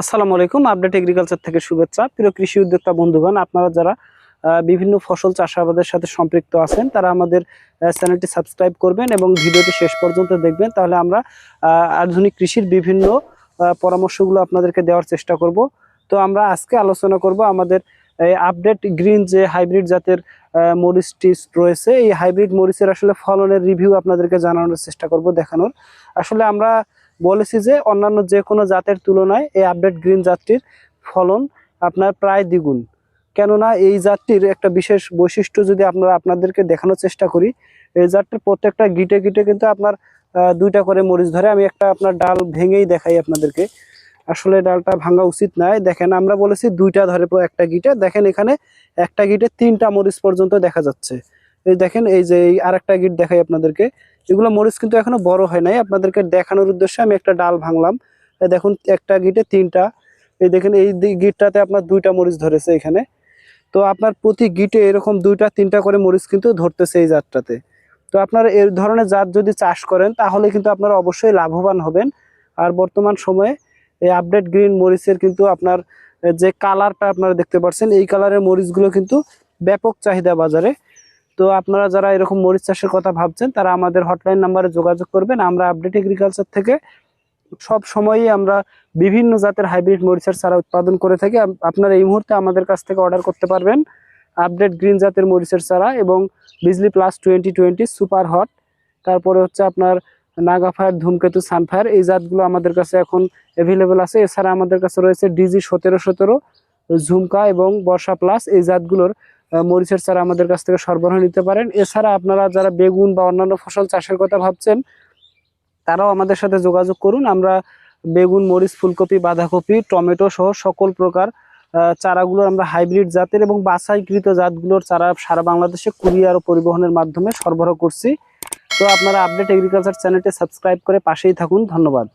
আসসালামু আলাইকুম update agriculture থেকে শুভেচ্ছা। প্রিয় কৃষি উদ্যোক্তা বন্ধুগণ, আপনারা যারা বিভিন্ন ফসল চাষাবাদের সাথে সম্পৃক্ত আছেন, তারা আমাদের চ্যানেলটি সাবস্ক্রাইব করবেন এবং ভিডিওটি শেষ পর্যন্ত দেখবেন। তাহলে আমরা আধুনিক কৃষির বিভিন্ন পরামর্শগুলো আপনাদেরকে দেওয়ার চেষ্টা করব। তো আমরা আজকে আলোচনা করব আমাদের আপডেট গ্রিন যে হাইব্রিড জাতের মরিচটি রয়েছে, এই হাইব্রিড মরিচের আসলে ফলনের রিভিউ আপনাদেরকে জানানোর চেষ্টা করব দেখানোর। আসলে আমরা বলেছি যে অন্যান্য যে কোনো জাতের তুলনায় এই আপডেট গ্রিন জাতটির ফলন আপনার প্রায় দ্বিগুণ। কেননা এই জাতটির একটা বিশেষ বৈশিষ্ট্য যদি আপনারা আপনাদেরকে দেখানোর চেষ্টা করি, এই জাতটির প্রত্যেকটা গিটে গিটে কিন্তু আপনার দুইটা করে মরিচ ধরে। আমি একটা আপনার ডাল ভেঙেই দেখাই আপনাদেরকে। আসলে ডালটা ভাঙা উচিত নয়। দেখেন, আমরা বলেছি দুইটা ধরে একটা গিটে। দেখেন, এখানে একটা গিটে তিনটা মরিচ পর্যন্ত দেখা যাচ্ছে। এই দেখেন, এই যে এই আর একটা গিট দেখাই আপনাদেরকে। এগুলো মরিচ কিন্তু এখনও বড় হয় নাই। আপনাদেরকে দেখানোর উদ্দেশ্যে আমি একটা ডাল ভাঙলাম। দেখুন, একটা গিটে তিনটা। এই দেখেন, এই গিটটাতে আপনার দুইটা মরিচ ধরেছে এখানে। তো আপনার প্রতি গিটে এরকম দুইটা, তিনটা করে মরিচ কিন্তু ধরতেছে এই জাতটাতে। তো আপনার এই ধরনের জাত যদি চাষ করেন, তাহলে কিন্তু আপনারা অবশ্যই লাভবান হবেন। আর বর্তমান সময়ে এই আপডেট গ্রিন মরিচের কিন্তু আপনার যে কালারটা আপনারা দেখতে পাচ্ছেন, এই কালারের মরিচগুলো কিন্তু ব্যাপক চাহিদা বাজারে। তো আপনারা যারা এরকম মরিচ চাষের কথা ভাবছেন, তারা আমাদের হটলাইন নাম্বারে যোগাযোগ করবেন। আমরা আপডেট এগ্রিকালচার থেকে সব সময়ই আমরা বিভিন্ন জাতের হাইব্রিড মরিচের চারা উৎপাদন করে থাকি। আপ- আপনারা এই মুহূর্তে আমাদের কাছ থেকে অর্ডার করতে পারবেন আপডেট গ্রিন জাতের মরিচের চারা এবং Bijli plus twenty twenty super hot তারপরে হচ্ছে আপনার নাগাফায়ার ধূমকেতু সানফায়ার এই জাতগুলো আমাদের কাছে এখন অ্যাভেলেবেল আছে। এছাড়া আমাদের কাছে রয়েছে ডিজি সতেরো সতেরো ঝুমকা এবং বর্ষা প্লাস এই জাতগুলোর মরিচের চারা আমাদের কাছ থেকে সরবরাহ নিতে পারেন। এছাড়া আপনারা যারা বেগুন বা অন্যান্য ফসল চাষের কথা ভাবছেন তারাও আমাদের সাথে যোগাযোগ করুন। আমরা বেগুন মরিচ ফুলকপি বাঁধাকপি টমেটো সহ সকল প্রকার আহ, চারাগুলো আমরা হাইব্রিড জাতের এবং বাছাইকৃত জাতগুলোর চারা সারা বাংলাদেশে কুরিয়ার ও পরিবহনের মাধ্যমে সরবরাহ করছি। তো আপনারা আপডেট এগ্রিকালচার চ্যানেলটি সাবস্ক্রাইব করে পাশেই থাকুন। ধন্যবাদ।